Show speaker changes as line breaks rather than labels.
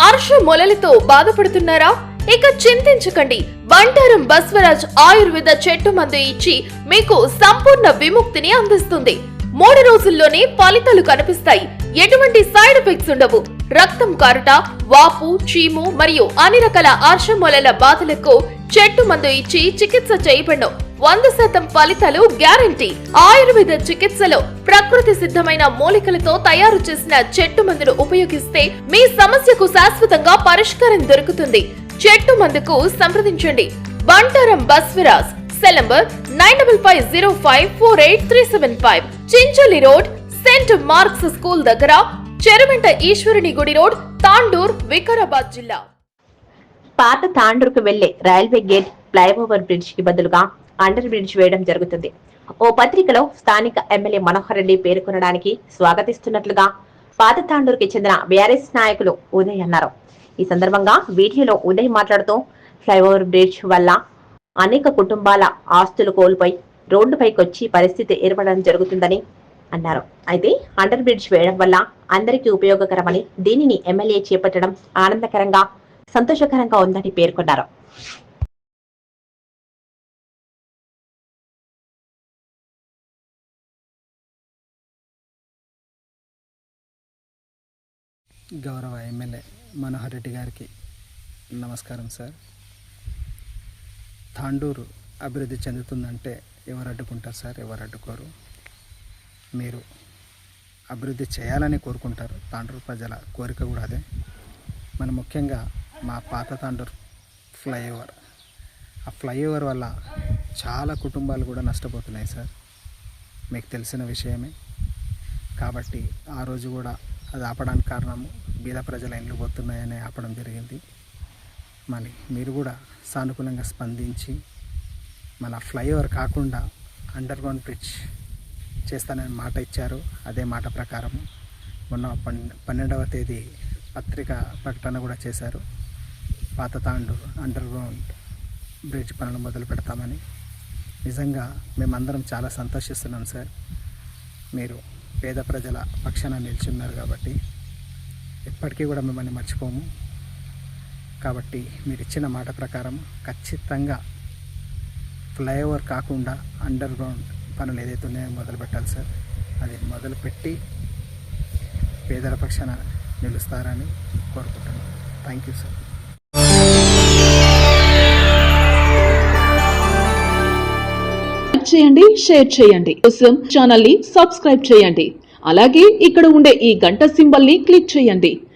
అర్ష మొలలతో బాధపడుతున్నారా? ఇక చింతించకండి. బంటారం బస్వరాజ్ ఆయుర్వేద చెట్టు మందు ఇచ్చి మీకు సంపూర్ణ విముక్తిని అందిస్తుంది. మూడు రోజుల్లోనే ఫలితాలు కనిపిస్తాయి. ఎటువంటి సైడ్ ఎఫెక్ట్స్ ఉండవు. రక్తం కారుట వాపు చీము మరియు అన్ని రకాల ఆర్షమూలల బాధలకు చెట్టు మందు ఇచ్చి చికిత్స చేయబడను. వంద శాతం ఫలితాలు గ్యారంటీ. ఆయుర్వేద చికిత్సలో ప్రకృతి సిద్ధమైన మూలికలతో తయారు చేసిన చెట్టు మందును ఉపయోగిస్తే మీ సమస్యకు శాశ్వతంగా పరిష్కారం దొరుకుతుంది. చెట్టు మందుకు సంప్రదించండి. Bantaram Basviraj cell number nine double five zero five four eight three seven five Chincholi road saint Mark's school దగ్గర చెరువెంట ఈశ్వరుని గుడి రోడ్ తాండూర్ వికారాబాద్ జిల్లా.
పాత తాండూరుకు వెళ్ళే రైల్వే గేట్ ఫ్లైఓవర్ బ్రిడ్జ్కి బదులుగా అండర్ బ్రిడ్జ్ వేయడం జరుగుతుంది. ఓ పత్రికలో స్థానిక ఎమ్మెల్యే మనోహర్ రెడ్డి పేర్కొనడానికి స్వాగతిస్తున్నట్లుగా పాత తాండూరుకి చెందిన బీఆర్ఎస్ నాయకులు ఉదయ్ అన్నారు. ఈ సందర్భంగా వీడియోలో ఉదయ్ మాట్లాడుతూ ఫ్లైఓవర్ బ్రిడ్జ్ వల్ల అనేక కుటుంబాల ఆస్తులు కోల్పోయి రోడ్డుపైకొచ్చి పరిస్థితి ఏర్పడడం జరుగుతుందని అన్నారు. అయితే అండర్ బ్రిడ్జ్ వేయడం వల్ల అందరికీ ఉపయోగకరమని దీనిని ఎమ్మెల్యే చేపట్టడం ఆనందకరంగా సంతోషకరంగా ఉందని పేర్కొన్నారు.
గౌరవ ఎమ్మెల్యే మనోహర్ రెడ్డి గారికి నమస్కారం సార్. తాండూరు అభివృద్ధి చెందుతుందంటే ఎవరు అడ్డుకుంటారు సార్? ఎవరు అడ్డుకోరు? మీరు అభివృద్ధి చేయాలని కోరుకుంటారు. తాండూరు ప్రజల కోరిక కూడా అదే. మన ముఖ్యంగా మా పాత తాండూరు ఫ్లైఓవర్. ఆ ఫ్లైఓవర్ వల్ల చాలా కుటుంబాలు కూడా నష్టపోతున్నాయి సార్. మీకు తెలిసిన విషయమే. కాబట్టి ఆ రోజు కూడా అది ఆపడానికి కారణము బీద ప్రజల ఇండ్లు పోతున్నాయని ఆపడం జరిగింది. మరి మీరు కూడా సానుకూలంగా స్పందించి మన ఫ్లైఓవర్ కాకుండా అండర్ గ్రౌండ్ బ్రిడ్జ్ చేస్తానని మాట ఇచ్చారు. అదే మాట ప్రకారము మొన్న పన్ పన్నెండవ తేదీ పత్రిక ప్రకటన కూడా చేశారు. పాత తాండు అండర్ గ్రౌండ్ బ్రిడ్జ్ పనులు మొదలు పెడతామని. నిజంగా మేమందరం చాలా సంతోషిస్తున్నాం సార్. మీరు పేద ప్రజల పక్షాన నిల్చున్నారు కాబట్టి ఎప్పటికీ కూడా మిమ్మల్ని మర్చిపోము. కాబట్టి మీరు ఇచ్చిన మాట ప్రకారం ఖచ్చితంగా ఫ్లైఓవర్ కాకుండా అండర్ గ్రౌండ్ పనులు ఏదైతే ఉన్నాయో మొదలు పెట్టాలి సార్. అది మొదలుపెట్టి పేదల పక్షాన నిలుస్తారని కోరుకుంటున్నాను థ్యాంక్ యూ సార్
లైక్ చేయండి షేర్ చేయండి. కోసం ఛానల్ని సబ్స్క్రైబ్ చేయండి. అలాగే ఇక్కడ ఉండే ఈ గంట సింబల్ని క్లిక్ చేయండి.